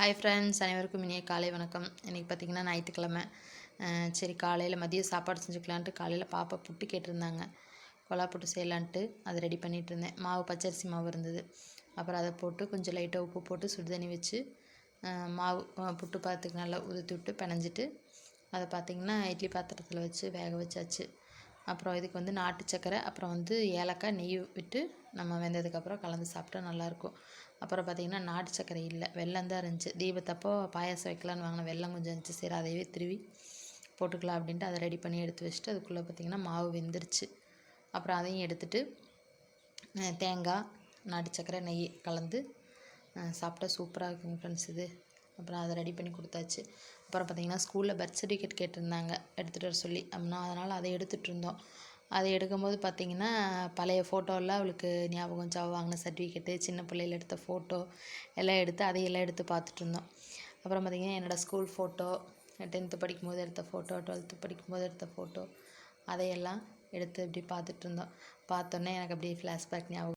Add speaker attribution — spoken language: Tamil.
Speaker 1: ஹாய் ஃப்ரெண்ட்ஸ் அனைவருக்கும் இனிய காலை வணக்கம். இன்றைக்கி பார்த்திங்கன்னா ஞாயிற்றுக்கிழமை. சரி காலையில் மதியம் சாப்பாடு செஞ்சுக்கலான்ட்டு காலையில் பாப்பா புட்டு கேட்டிருந்தாங்க. கொலா புட்டு செய்யலான்ட்டு அதை ரெடி பண்ணிகிட்டு இருந்தேன். மாவு பச்சரிசி மாவு இருந்தது. அப்புறம் அதை போட்டு கொஞ்சம் லைட்டாக உப்பு போட்டு சுடு தண்ணி வச்சு மாவு புட்டு பாத்துக்கு நல்லா உதுத்து விட்டு பிணைஞ்சிட்டு அதை பார்த்திங்கன்னா இட்லி பாத்திரத்தில் வச்சு வேக வச்சாச்சு. அப்புறம் இதுக்கு வந்து நாட்டு சக்கரை அப்புறம் வந்து ஏலக்காய் நெய் விட்டு நம்ம வெந்ததுக்கப்புறம் கலந்து சாப்பிட்டா நல்லாயிருக்கும் அப்புறம் பார்த்திங்கன்னா நாட்டு சக்கரை இல்லை வெள்ளம் தான் இருந்துச்சு. தீபத்தப்போ பாயாசம் வைக்கலான்னு வாங்கின வெள்ளம் கொஞ்சம் இருந்துச்சு. சரி அதையவே திருவி போட்டுக்கலாம் அப்படின்ட்டு அதை ரெடி பண்ணி எடுத்து வச்சுட்டு அதுக்குள்ளே பார்த்திங்கன்னா மாவு வெந்துருச்சு. அப்புறம் அதையும் எடுத்துட்டு தேங்காய் நாட்டு சக்கரை நெய் கலந்து சாப்பிட்டா சூப்பராக இருக்குங்க ஃப்ரெண்ட்ஸ் இது. அப்புறம் அதை ரெடி பண்ணி கொடுத்தாச்சு. அப்புறம் பார்த்திங்கன்னா ஸ்கூலில் பர்த் சர்டிஃபிகேட் கேட்டிருந்தாங்க. எடுத்துகிட்டு வர சொல்லி. அப்படின்னா அதனால் அதை எடுத்துகிட்டு இருந்தோம். அதை எடுக்கும்போது பார்த்திங்கன்னா பழைய ஃபோட்டோலாம் அவளுக்கு ஞாபகம் சாவு வாங்கின சர்டிஃபிகேட்டு சின்ன பிள்ளையில எடுத்த ஃபோட்டோ எல்லாம் எடுத்து அதையெல்லாம் எடுத்து பார்த்துட்டு இருந்தோம். அப்புறம் பார்த்திங்கன்னா என்னோடய ஸ்கூல் ஃபோட்டோ டென்த்து படிக்கும்போது எடுத்த ஃபோட்டோ டுவெல்த்து படிக்கும்போது எடுத்த ஃபோட்டோ அதையெல்லாம் எடுத்து இப்படி பார்த்துட்டு இருந்தோம். பார்த்தோன்னே எனக்கு அப்படியே ஃப்ளாஷ்பேக் ஞாபகம்